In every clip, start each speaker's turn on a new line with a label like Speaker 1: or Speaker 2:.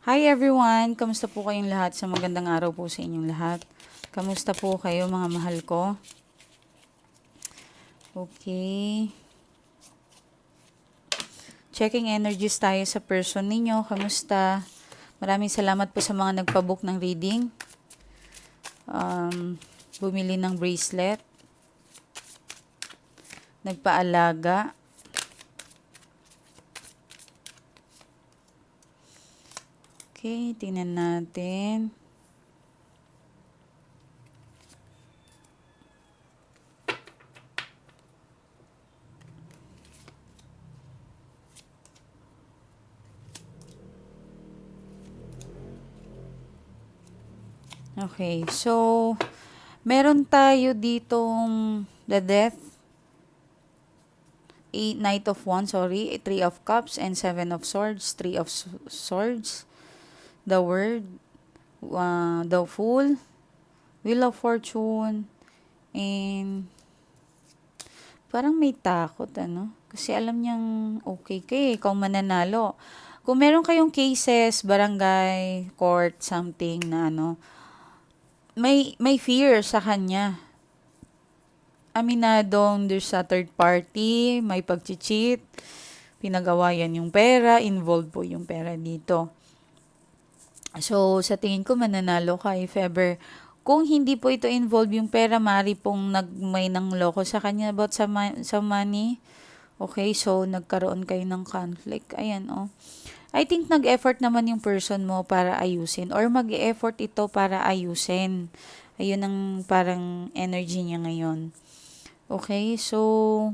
Speaker 1: Hi everyone! Kamusta po kayong lahat? Sa magandang araw po sa inyong lahat. Kamusta po kayo mga mahal ko? Okay. Checking energies tayo sa person ninyo. Kamusta? Maraming salamat po sa mga nagpabook ng reading. Um, bumili ng bracelet. Nagpaalaga. Okay, tingnan natin. Okay, so meron tayo ditong the death, eight, knight of wands, sorry, three of cups and seven of swords, three of swords, the word, uh, the fool, wheel of fortune, and parang may takot, ano? Kasi alam niyang okay ka eh, ikaw mananalo. Kung meron kayong cases, barangay, court, something na ano, may, may fear sa kanya. Aminadong there's a third party, may pag-cheat, pinagawayan yung pera, involved po yung pera dito. So, sa tingin ko, mananalo ka if ever. Kung hindi po ito involved yung pera, mari pong nag, may nang loko sa kanya about sa, ma- sa money. Okay, so nagkaroon kayo ng conflict. Ayan, oh. I think nag-effort naman yung person mo para ayusin or mag-effort ito para ayusin. Ayun ang parang energy niya ngayon. Okay, so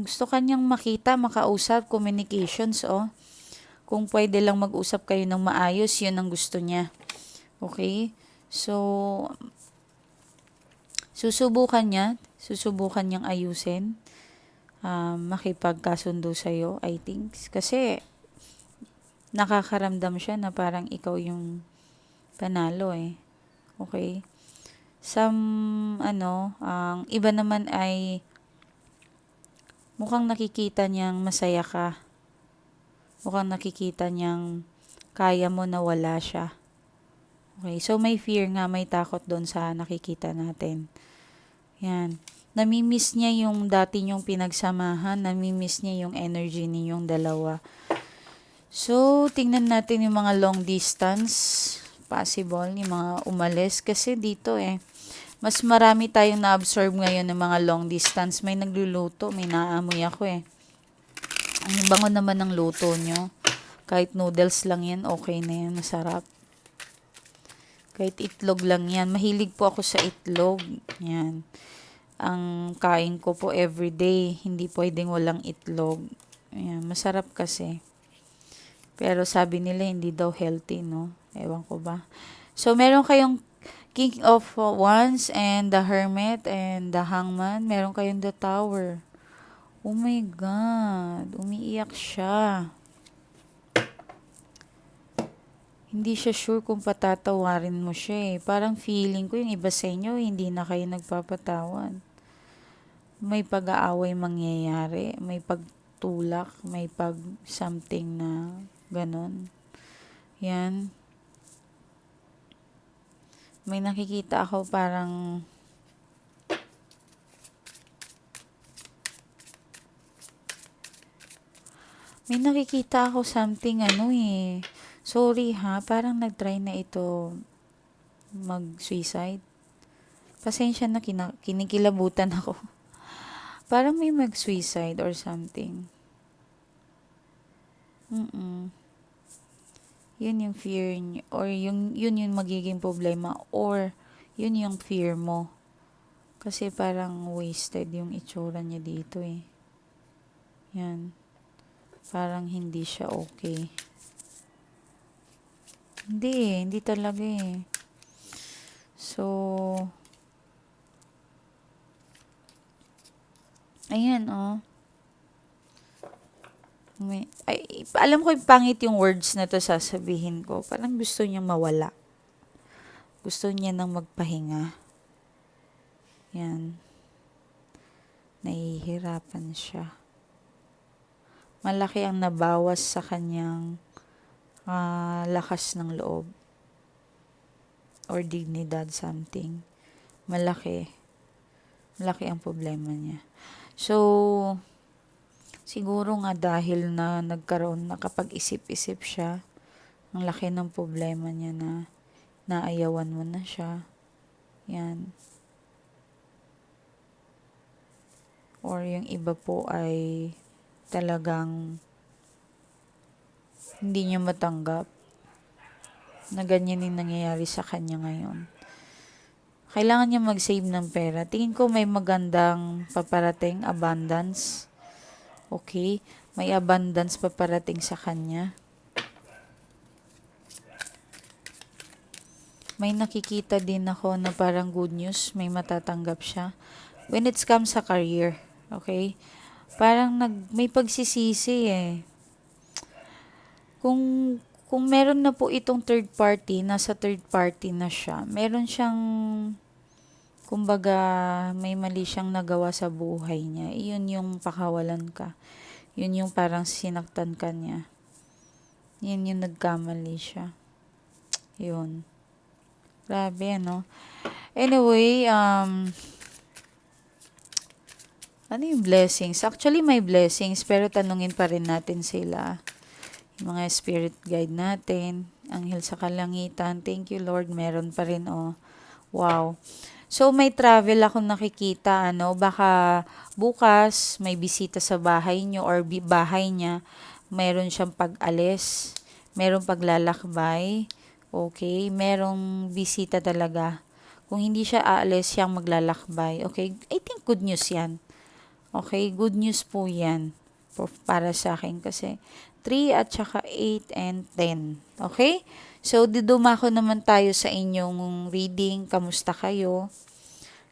Speaker 1: gusto kanyang makita, makausap, communications, oh. Kung pwede lang mag-usap kayo ng maayos, yun ang gusto niya. Okay? So, susubukan niya, susubukan niyang ayusin, um, makipagkasundo sa'yo, I think. Kasi, nakakaramdam siya na parang ikaw yung panalo eh. Okay? Some, ano, ang iba naman ay mukhang nakikita niyang masaya ka. Mukhang nakikita niyang kaya mo na wala siya. Okay, so may fear nga, may takot doon sa nakikita natin. Yan. Namimiss niya yung dati niyong pinagsamahan, namimiss niya yung energy ninyong dalawa. So, tingnan natin yung mga long distance possible, yung mga umalis. Kasi dito eh, mas marami tayong na-absorb ngayon ng mga long distance. May nagluluto, may naamoy ako eh. Ang bango naman ng luto nyo. Kahit noodles lang yan, okay na yan, masarap. Kahit itlog lang yan. Mahilig po ako sa itlog. Yan. Ang kain ko po everyday. Hindi pwedeng walang itlog. Yan. Masarap kasi. Pero sabi nila hindi daw healthy, no? Ewan ko ba. So, meron kayong King of Wands and the Hermit and the Hangman. Meron kayong the Tower. Oh my God. Umiiyak siya. Hindi siya sure kung patatawarin mo siya eh. Parang feeling ko yung iba sa inyo, hindi na kayo nagpapatawan. May pag-aaway mangyayari. May pagtulak. May pag something na ganon. Yan. May nakikita ako parang may nakikita ako something ano eh. Sorry ha, parang nag-try na ito mag-suicide. Pasensya na kina- kinikilabutan ako. parang may mag-suicide or something. Mm-mm. Yun yung fear niyo, or yung, yun yung magiging problema, or yun yung fear mo. Kasi parang wasted yung itsura niya dito eh. Yan. Parang hindi siya okay. Hindi hindi talaga eh. So, ayan oh. May, ay, alam ko yung pangit yung words na to sasabihin ko. Parang gusto niya mawala. Gusto niya nang magpahinga. Yan. Nahihirapan siya. Malaki ang nabawas sa kanyang ah, lakas ng loob or dignidad something. Malaki. Malaki ang problema niya. So, siguro nga dahil na nagkaroon, nakapag-isip-isip siya, ang laki ng problema niya na naayawan mo na siya. Yan. Or yung iba po ay talagang hindi niya matanggap na ganyan yung nangyayari sa kanya ngayon. Kailangan niya mag-save ng pera. Tingin ko may magandang paparating, abundance. Okay? May abundance paparating sa kanya. May nakikita din ako na parang good news, may matatanggap siya. When it comes sa career, okay? Parang nag, may pagsisisi eh. Kung kung meron na po itong third party, nasa third party na siya, meron siyang, kumbaga, may mali siyang nagawa sa buhay niya. Iyon yung pakawalan ka. Yun yung parang sinaktan ka niya. Yun yung nagkamali siya. Yun. Grabe, ano? Anyway, um, ano yung blessings? Actually, may blessings, pero tanungin pa rin natin sila yung mga spirit guide natin, anghel sa kalangitan. Thank you Lord, meron pa rin oh. Wow. So may travel ako nakikita ano, baka bukas may bisita sa bahay nyo or bahay niya, meron siyang pag-alis, meron paglalakbay, okay, merong bisita talaga. Kung hindi siya aalis, siyang maglalakbay. Okay, I think good news yan. Okay, good news po yan para sa akin kasi 3 at saka 8 and 10. Okay? So, didumako naman tayo sa inyong reading. Kamusta kayo?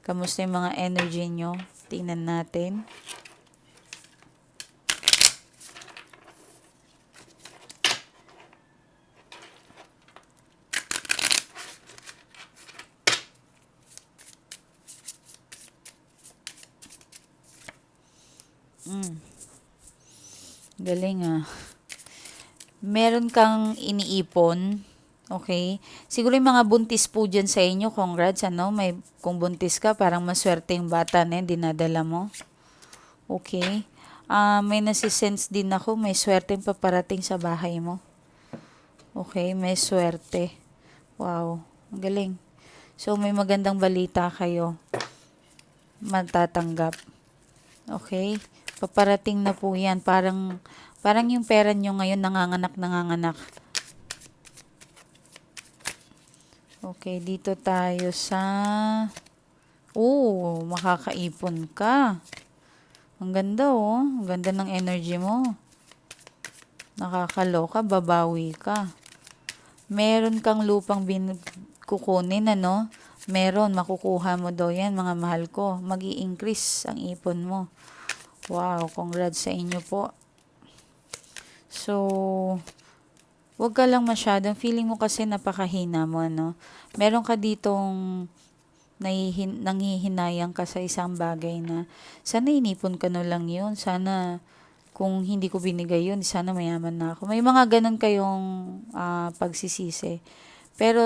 Speaker 1: Kamusta yung mga energy nyo? Tingnan natin. Galing ah meron kang iniipon, okay? Siguro yung mga buntis po dyan sa inyo, congrats, ano? May, kung buntis ka, parang maswerte yung bata na yun, dinadala mo. Okay? Uh, may nasisense din ako, may swerte yung paparating sa bahay mo. Okay, may swerte. Wow, ang galing. So, may magandang balita kayo matatanggap. Okay? Paparating na po yan. Parang Parang yung pera nyo ngayon nanganganak, nanganganak. Okay, dito tayo sa... Oh, makakaipon ka. Ang ganda oh. Ang ganda ng energy mo. Nakakaloka, babawi ka. Meron kang lupang bin kukunin, ano? Meron, makukuha mo daw yan, mga mahal ko. mag increase ang ipon mo. Wow, congrats sa inyo po. So, wag ka lang masyadong, feeling mo kasi napakahina mo, no? Meron ka ditong nahihin, nanghihinayang ka sa isang bagay na sana inipon ka no lang yun. Sana kung hindi ko binigay yun, sana mayaman na ako. May mga ganun kayong uh, pagsisisi. Pero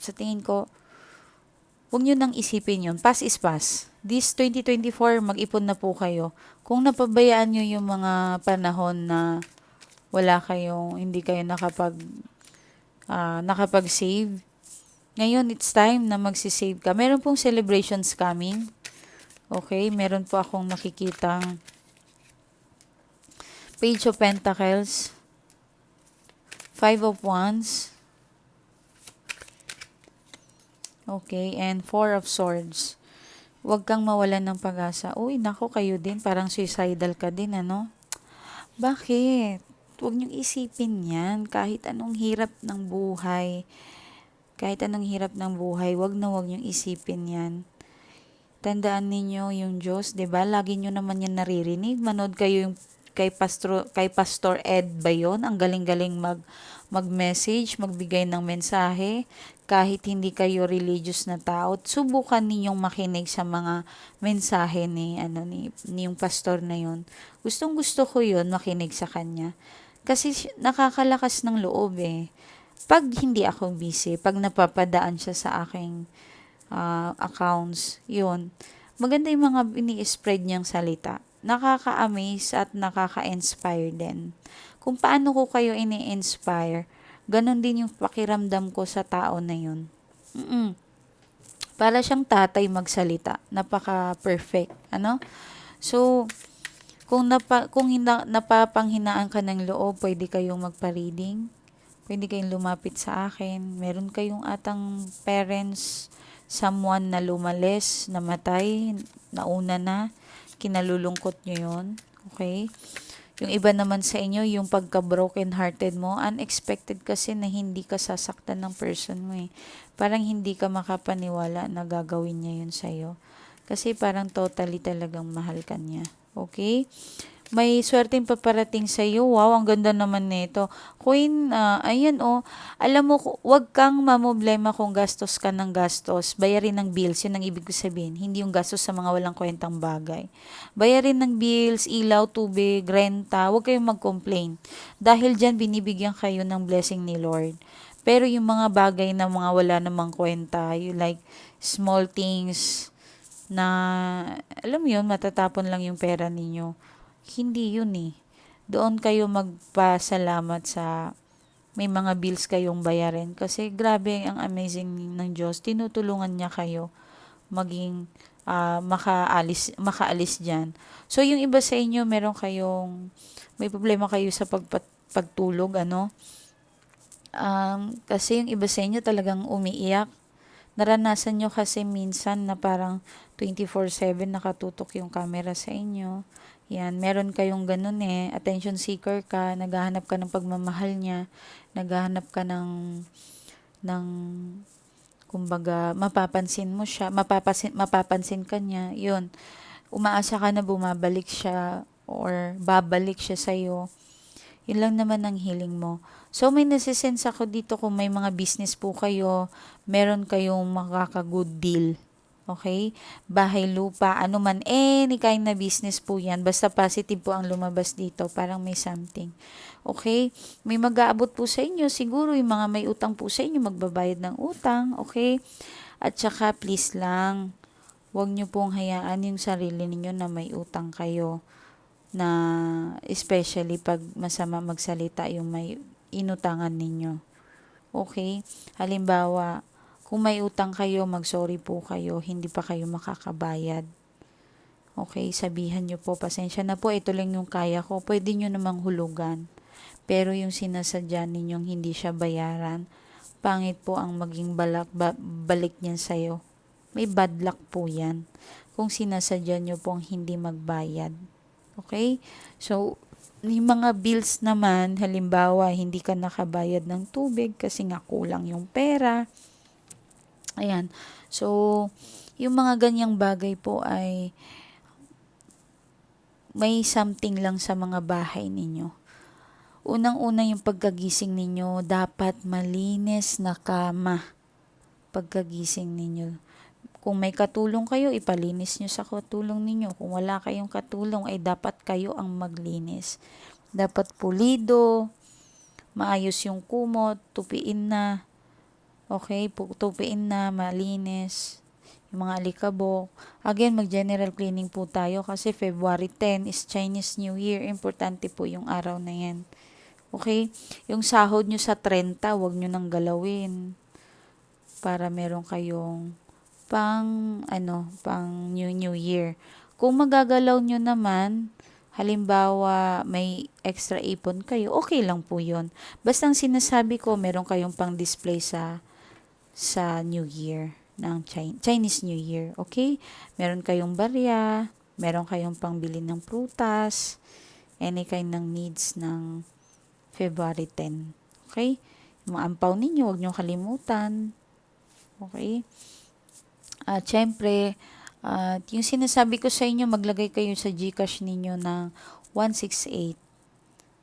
Speaker 1: sa tingin ko, huwag nyo nang isipin yun. Pass is pass. This 2024, mag-ipon na po kayo. Kung napabayaan nyo yung mga panahon na wala kayong, hindi kayo nakapag, uh, nakapag-save. Ngayon, it's time na magsisave ka. Meron pong celebrations coming. Okay, meron po akong nakikitang Page of Pentacles, Five of Wands, okay, and Four of Swords. Huwag kang mawalan ng pag-asa. Uy, nako kayo din, parang suicidal ka din, ano? Bakit? Huwag niyong isipin yan. Kahit anong hirap ng buhay, kahit anong hirap ng buhay, wag na wag niyong isipin yan. Tandaan ninyo yung Diyos, 'di ba? Lagi niyo naman yan naririnig. Manood kayo yung kay Pastor kay Pastor Ed ba 'yon? Ang galing-galing mag mag-message, magbigay ng mensahe kahit hindi kayo religious na tao. Subukan ninyong makinig sa mga mensahe ni ano ni, ni yung pastor na 'yon. Gustong-gusto ko 'yon makinig sa kanya Kasi si- nakakalakas ng loob eh. Pag hindi ako busy, pag napapadaan siya sa aking ah, accounts, yun. Maganda yung mga ini-spread niyang salita. Nakaka-amaze at nakaka-inspire din. Kung paano ko kayo ini-inspire, ganon din yung pakiramdam ko sa tao na yun. Mm-mm. Para siyang tatay magsalita. Napaka-perfect. Ano? So, kung, napa, kung hina, napapanghinaan ka ng loob, pwede kayong magpa-reading. Pwede kayong lumapit sa akin. Meron kayong atang parents, someone na lumalis, namatay, nauna na, kinalulungkot nyo yun. Okay? Yung iba naman sa inyo, yung pagka-broken hearted mo, unexpected kasi na hindi ka sasaktan ng person mo eh. Parang hindi ka makapaniwala na gagawin niya yun sa'yo. Kasi parang totally talagang mahal ka niya. Okay? May swerteng paparating sa iyo. Wow, ang ganda naman nito. Queen, ah, ayan oh. Alam mo, wag kang mamoblema kung gastos ka ng gastos. Bayarin ng bills, yun ang ibig ko sabihin. Hindi yung gastos sa mga walang kwentang bagay. Bayarin ng bills, ilaw, tubig, renta. Huwag kayong mag-complain. Dahil dyan, binibigyan kayo ng blessing ni Lord. Pero yung mga bagay na mga wala namang kwenta, you like small things na, alam mo yun, matatapon lang yung pera ninyo hindi yun eh. Doon kayo magpasalamat sa may mga bills kayong bayarin. Kasi grabe ang amazing ng Diyos. Tinutulungan niya kayo maging uh, makaalis, makaalis dyan. So, yung iba sa inyo, meron kayong, may problema kayo sa pagpat, pagtulog, ano? Um, kasi yung iba sa inyo talagang umiiyak. Naranasan nyo kasi minsan na parang 24-7 nakatutok yung camera sa inyo yan, meron kayong ganun eh, attention seeker ka, naghahanap ka ng pagmamahal niya, naghahanap ka ng, ng, kumbaga, mapapansin mo siya, mapapansin, mapapansin ka niya, yun, umaasa ka na bumabalik siya, or babalik siya sa'yo, yun lang naman ang healing mo. So, may nasisense ako dito kung may mga business po kayo, meron kayong makaka-good deal Okay? Bahay, lupa, ano man, any kind na business po yan. Basta positive po ang lumabas dito. Parang may something. Okay? May mag-aabot po sa inyo. Siguro yung mga may utang po sa inyo, magbabayad ng utang. Okay? At saka, please lang, huwag nyo pong hayaan yung sarili ninyo na may utang kayo na especially pag masama magsalita yung may inutangan ninyo. Okay? Halimbawa, kung may utang kayo, mag-sorry po kayo, hindi pa kayo makakabayad. Okay, sabihan nyo po, pasensya na po, ito lang yung kaya ko. Pwede nyo namang hulugan. Pero yung sinasadya ninyong hindi siya bayaran, pangit po ang maging balak, ba, balik niyan sa'yo. May bad luck po yan. Kung sinasadya nyo pong hindi magbayad. Okay? So, yung mga bills naman, halimbawa, hindi ka nakabayad ng tubig kasi nga kulang yung pera Ayan. So, yung mga ganyang bagay po ay may something lang sa mga bahay ninyo. Unang-una yung pagkagising ninyo, dapat malinis na kama pagkagising ninyo. Kung may katulong kayo, ipalinis nyo sa katulong ninyo. Kung wala kayong katulong, ay dapat kayo ang maglinis. Dapat pulido, maayos yung kumot, tupiin na, Okay, tupiin na, malinis, yung mga alikabok. Again, mag-general cleaning po tayo kasi February 10 is Chinese New Year. Importante po yung araw na yan. Okay? Yung sahod nyo sa 30, wag nyo nang galawin. Para meron kayong pang, ano, pang New New Year. Kung magagalaw nyo naman, halimbawa may extra ipon kayo, okay lang po yon Basta ang sinasabi ko, meron kayong pang display sa sa New Year ng Chinese New Year. Okay? Meron kayong barya, meron kayong pangbili ng prutas, any kind ng needs ng February 10. Okay? Yung mga ampaw ninyo, huwag nyo kalimutan. Okay? At syempre, at uh, yung sinasabi ko sa inyo, maglagay kayo sa Gcash ninyo ng 168.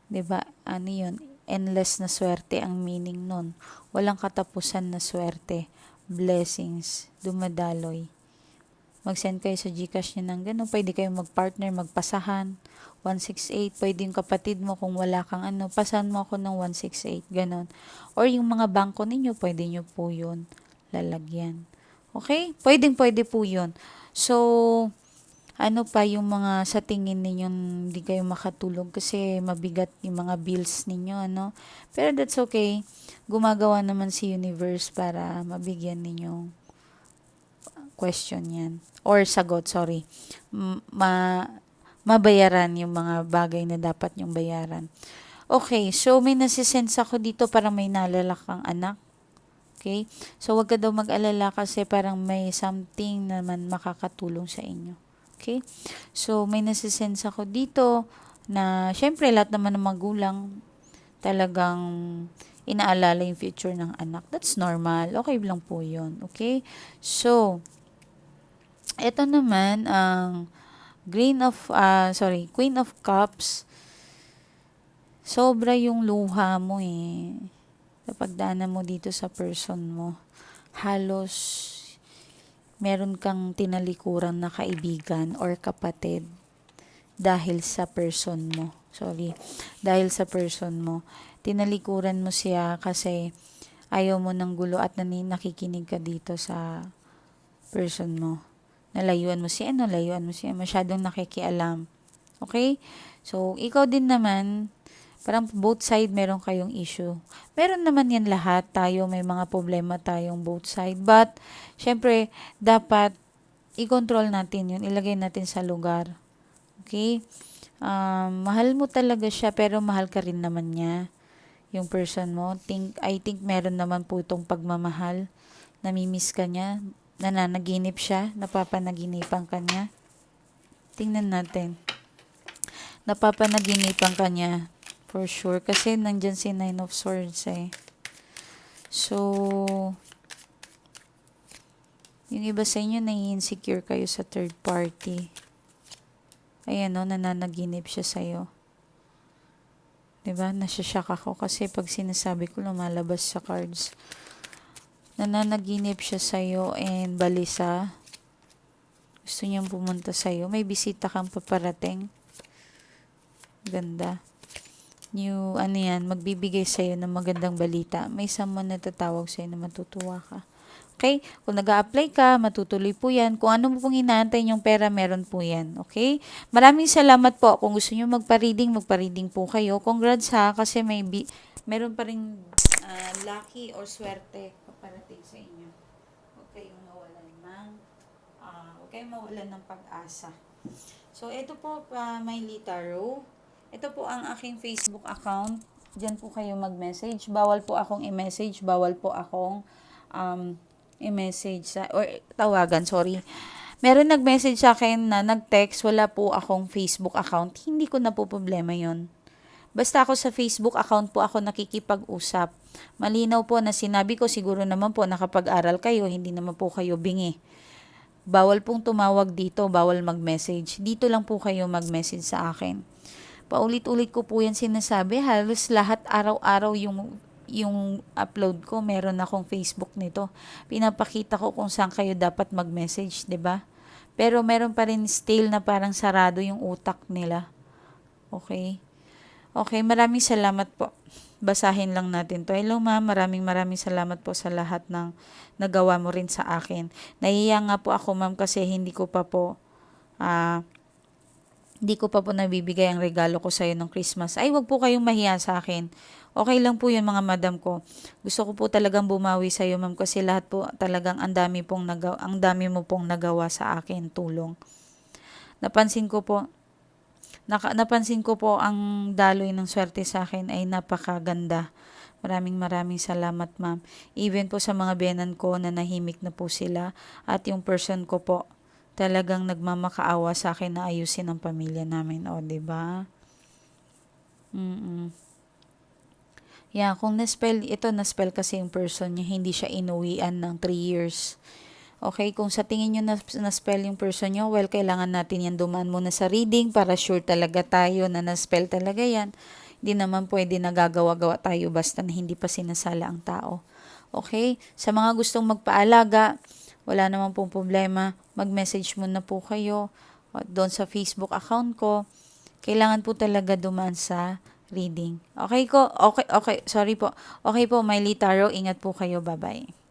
Speaker 1: 'Di ba? Ano 'yun? Endless na swerte ang meaning nun. Walang katapusan na swerte. Blessings. Dumadaloy. mag-send kayo sa Gcash niya ng gano'n. Pwede kayo mag-partner, magpasahan. 168, pwede yung kapatid mo kung wala kang ano, pasan mo ako ng 168, ganon. Or yung mga bangko ninyo, pwede nyo po yun lalagyan. Okay? Pwedeng pwede po yun. So, ano pa yung mga sa tingin ninyo hindi kayo makatulog kasi mabigat yung mga bills ninyo, ano? Pero that's okay. Gumagawa naman si universe para mabigyan ninyo question yan. Or sagot, sorry. Ma mabayaran yung mga bagay na dapat yung bayaran. Okay, so may nasisense ako dito para may nalala kang anak. Okay? So, wag ka daw mag-alala kasi parang may something naman makakatulong sa inyo. Okay? So, may nasisense ako dito na syempre lahat naman ng magulang talagang inaalala yung future ng anak. That's normal. Okay lang po yun. Okay? So, ito naman ang Green of, uh, sorry, Queen of Cups. Sobra yung luha mo eh. Kapag daanan mo dito sa person mo, halos meron kang tinalikuran na kaibigan or kapatid dahil sa person mo. Sorry. Dahil sa person mo. Tinalikuran mo siya kasi ayaw mo ng gulo at nakikinig ka dito sa person mo. Nalayuan mo siya, nalayuan mo siya. Masyadong nakikialam. Okay? So, ikaw din naman, parang both side meron kayong issue. Meron naman yan lahat. Tayo may mga problema tayong both side. But, syempre, dapat i-control natin yun. Ilagay natin sa lugar. Okay? Um, mahal mo talaga siya, pero mahal ka rin naman niya. Yung person mo. Think, I think meron naman po itong pagmamahal. Namimiss ka niya. Nananaginip siya. Napapanaginipan ka niya. Tingnan natin. Napapanaginipan ka niya For sure. Kasi nandyan si Nine of Swords eh. So, yung iba sa inyo nai-insecure kayo sa third party. Ayan o, nananaginip siya sa'yo. Diba? Nasashock ako kasi pag sinasabi ko lumalabas sa cards. Nananaginip siya sa'yo and balisa. Gusto niyang pumunta sa'yo. May bisita kang paparating. Ganda new, ano yan, magbibigay sa'yo ng magandang balita. May someone na tatawag sa'yo na matutuwa ka. Okay? Kung nag apply ka, matutuloy po yan. Kung ano mo pong inaantay yung pera, meron po yan. Okay? Maraming salamat po. Kung gusto nyo magpa-reading, magpa-reading po kayo. Congrats ha, kasi may bi- meron pa rin uh, lucky or swerte paparating sa inyo. Huwag kayong mawalan ng, uh, huwag kayong mawalan ng pag-asa. So, ito po, uh, may Tarot. Ito po ang aking Facebook account. Diyan po kayo mag-message. Bawal po akong i-message. Bawal po akong um, i-message sa, or tawagan, sorry. Meron nag-message sa akin na nag-text, wala po akong Facebook account. Hindi ko na po problema yon. Basta ako sa Facebook account po ako nakikipag-usap. Malinaw po na sinabi ko siguro naman po nakapag-aral kayo, hindi naman po kayo bingi. Bawal pong tumawag dito, bawal mag-message. Dito lang po kayo mag-message sa akin. Paulit-ulit ko po yan sinasabi. Halos lahat araw-araw yung yung upload ko, meron akong Facebook nito. Pinapakita ko kung saan kayo dapat mag-message, 'di ba? Pero meron pa rin still na parang sarado yung utak nila. Okay? Okay, maraming salamat po. Basahin lang natin to. Hello ma'am, maraming maraming salamat po sa lahat ng nagawa mo rin sa akin. Nahiya nga po ako ma'am kasi hindi ko pa po uh, hindi ko pa po nabibigay ang regalo ko sa iyo ng Christmas. Ay, wag po kayong mahiya sa akin. Okay lang po yun mga madam ko. Gusto ko po talagang bumawi sa iyo ma'am kasi lahat po talagang ang dami pong nagawa, ang dami mo pong nagawa sa akin tulong. Napansin ko po naka, napansin ko po ang daloy ng swerte sa akin ay napakaganda. Maraming maraming salamat ma'am. Even po sa mga benan ko na nahimik na po sila at yung person ko po talagang nagmamakaawa sa akin na ayusin ang pamilya namin. O, ba diba? Mm-mm. Yeah, kung na-spell, ito na-spell kasi yung person niya, hindi siya inuwian ng 3 years. Okay, kung sa tingin nyo na, na-spell yung person nyo, well, kailangan natin yan dumaan muna sa reading para sure talaga tayo na na-spell talaga yan. Hindi naman pwede nagagawa-gawa tayo basta na hindi pa sinasala ang tao. Okay? Sa mga gustong magpaalaga, wala naman pong problema. Mag-message mo na po kayo doon sa Facebook account ko. Kailangan po talaga dumaan sa reading. Okay ko? Okay, okay. Sorry po. Okay po, Miley Tarot. Ingat po kayo. Bye-bye.